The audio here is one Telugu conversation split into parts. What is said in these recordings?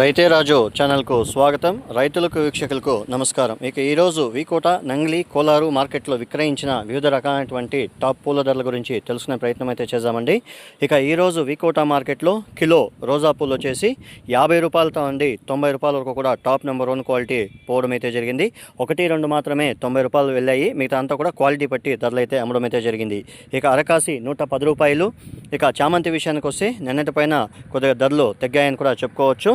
రైతే రాజు ఛానల్కు స్వాగతం. రైతులకు వీక్షకులకు నమస్కారం. ఇక ఈరోజు వీకోట నంగ్లి కోలారు మార్కెట్లో విక్రయించిన వివిధ రకాలైనటువంటి టాప్ పూల ధరల గురించి తెలుసుకునే ప్రయత్నం అయితే చేద్దామండి. ఇక ఈరోజు వీకోట మార్కెట్లో కిలో రోజా పూలు వచ్చేసి యాభై రూపాయలతో ఉండి తొంభై రూపాయల వరకు కూడా టాప్ నెంబర్ వన్ క్వాలిటీ పోవడం అయితే జరిగింది. ఒకటి రెండు మాత్రమే తొంభై రూపాయలు వెళ్ళాయి. మిగతా అంతా కూడా క్వాలిటీ బట్టి ధరలు అయితే అమ్మడం అయితే జరిగింది. ఇక అరకాసి నూట పది రూపాయలు. ఇక చామంతి విషయానికి వస్తే నిన్నటి పైన కొద్దిగా ధరలు తగ్గాయని కూడా చెప్పుకోవచ్చు.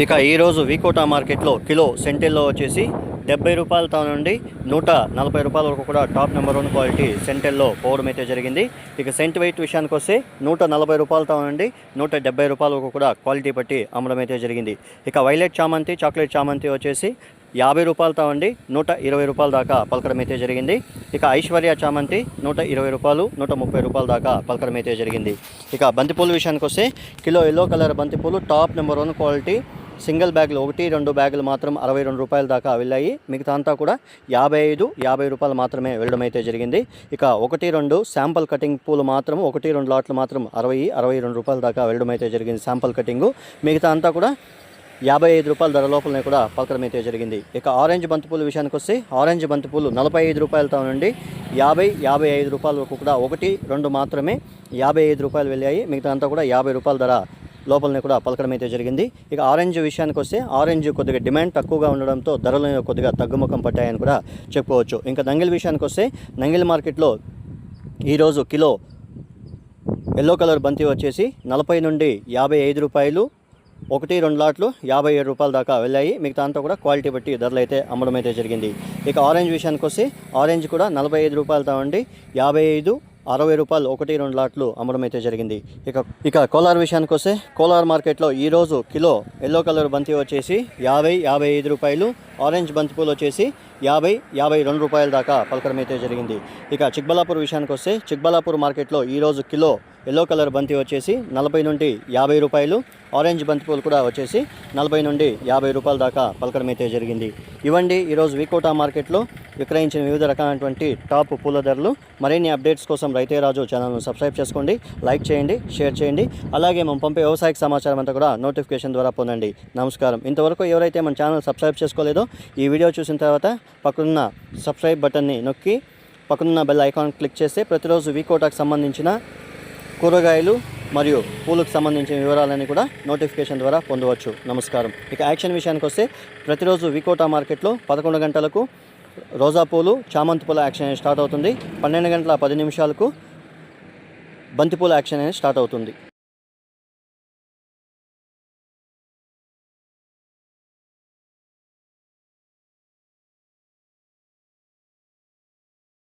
ఇక ఈరోజు వికోటా మార్కెట్లో కిలో సెంటెల్లో వచ్చేసి డెబ్బై రూపాయలతో నుండి నూట నలభై రూపాయల వరకు కూడా టాప్ నెంబర్ వన్ క్వాలిటీ సెంటెల్లో పోవడం అయితే జరిగింది. ఇక సెంట్ వెయిట్ విషయానికి వస్తే నూట నలభై రూపాయలతో నుండి నూట డెబ్బై రూపాయల వరకు కూడా క్వాలిటీ బట్టి అమ్మడం అయితే జరిగింది. ఇక వైలెట్ చామంతి చాక్లెట్ చామంతి వచ్చేసి యాభై రూపాయలతో అండి నూట ఇరవై రూపాయల దాకా పలకడం అయితే జరిగింది. ఇక ఐశ్వర్య చామంతి నూట ఇరవై రూపాయలు నూట ముప్పై రూపాయల దాకా పలకడం అయితే జరిగింది. ఇక బంతిపూల విషయానికి వస్తే కిలో ఎల్లో కలర్ బంతిపూలు top number one quality single బ్యాగులు ఒకటి రెండు బ్యాగులు మాత్రం అరవై రెండు రూపాయల దాకా వెళ్ళాయి. మిగతా అంతా కూడా యాభై ఐదు యాభై రూపాయలు మాత్రమే వెళ్ళడం అయితే జరిగింది. ఇక ఒకటి రెండు శాంపుల్ కటింగ్ పూలు మాత్రం ఒకటి రెండు లాట్లు మాత్రం అరవై అరవై రెండు రూపాయల దాకా వెళ్ళడం అయితే జరిగింది శాంపుల్ కటింగు. మిగతా అంతా కూడా యాభై ఐదు రూపాయల ధర లోపలనే కూడా పలకడం అయితే జరిగింది. ఇక ఆరెంజ్ బంతిపూల విషయానికి వస్తే ఆరెంజ్ బంతిపూలు నలభై ఐదు రూపాయలతో నుండి యాభై యాభై ఐదు రూపాయల వరకు కూడా ఒకటి రెండు మాత్రమే యాభై ఐదు రూపాయలు వెళ్ళాయి. మిగతా అంతా కూడా యాభై రూపాయల ధర లోపలనే కూడా పలకడం అయితే జరిగింది. ఇక ఆరెంజ్ విషయానికి వస్తే ఆరెంజ్ కొద్దిగా డిమాండ్ తక్కువగా ఉండడంతో ధరలు కొద్దిగా తగ్గుముఖం పట్టాయని కూడా చెప్పుకోవచ్చు. ఇంకా నంగిల్ విషయానికి వస్తే నంగిల్ మార్కెట్లో ఈరోజు కిలో ఎల్లో కలర్ బంతి వచ్చేసి నలభై నుండి యాభై ఐదు రూపాయలు ఒకటి రెండు లాట్లు యాభై ఏడు రూపాయల దాకా వెళ్ళాయి. మిగతా అంతా కూడా క్వాలిటీ బట్టి ధరలు అయితే అమ్మడం అయితే జరిగింది. ఇక ఆరెంజ్ విషయానికి వస్తే ఆరెంజ్ కూడా నలభై ఐదు రూపాయలతో ఉండి యాభై ఐదు అరవై రూపాయలు ఒకటి రెండు లాట్లు అమ్మడం అయితే జరిగింది. ఇక ఇక కోలార్ విషయానికి వస్తే కోలార్ మార్కెట్లో ఈరోజు కిలో ఎల్లో కలర్ బంతి వచ్చేసి యాభై యాభై ఐదు రూపాయలు ఆరెంజ్ బంతి పూలు వచ్చేసి యాభై యాభై రెండు రూపాయల దాకా పలకడం అయితే జరిగింది. ఇక చిక్బలాపూర్ విషయానికి వస్తే చిక్బలాపూర్ మార్కెట్లో ఈరోజు కిలో ఎల్లో కలర్ బంతి వచ్చేసి నలభై నుండి యాభై రూపాయలు ఆరెంజ్ బంతి పూలు కూడా వచ్చేసి నలభై నుండి యాభై రూపాయల దాకా పలకడం అయితే జరిగింది. ఇవ్వండి ఈరోజు వికోటా మార్కెట్లో విక్రయించిన వివిధ రకాలైనటువంటి టాప్ పూల ధరలు. మరిన్ని అప్డేట్స్ కోసం రైతే రాజు ఛానల్ను సబ్స్క్రైబ్ చేసుకోండి లైక్ చేయండి షేర్ చేయండి. అలాగే మనం పంపే వ్యవసాయక సమాచారం అంతా కూడా నోటిఫికేషన్ ద్వారా పొందండి. నమస్కారం. ఇంతవరకు ఎవరైతే మన ఛానల్ సబ్స్క్రైబ్ చేసుకోలేదో ఈ వీడియో చూసిన తర్వాత పక్కనున్న సబ్స్క్రైబ్ బటన్ని నొక్కి పక్కనున్న బెల్ ఐకాన్ క్లిక్ చేస్తే ప్రతిరోజు వీకోటాకు సంబంధించిన కూరగాయలు మరియు పూలకు సంబంధించిన వివరాలన్నీ కూడా నోటిఫికేషన్ ద్వారా పొందవచ్చు. నమస్కారం. ఇక యాక్షన్ విషయానికి వస్తే ప్రతిరోజు వికోటా మార్కెట్లో పదకొండు గంటలకు రోజా పూలు చామంతి పూల యాక్షన్ అనేది స్టార్ట్ అవుతుంది. పన్నెండు గంటల పది నిమిషాలకు బంతిపూల యాక్షన్ అనేది స్టార్ట్ అవుతుంది.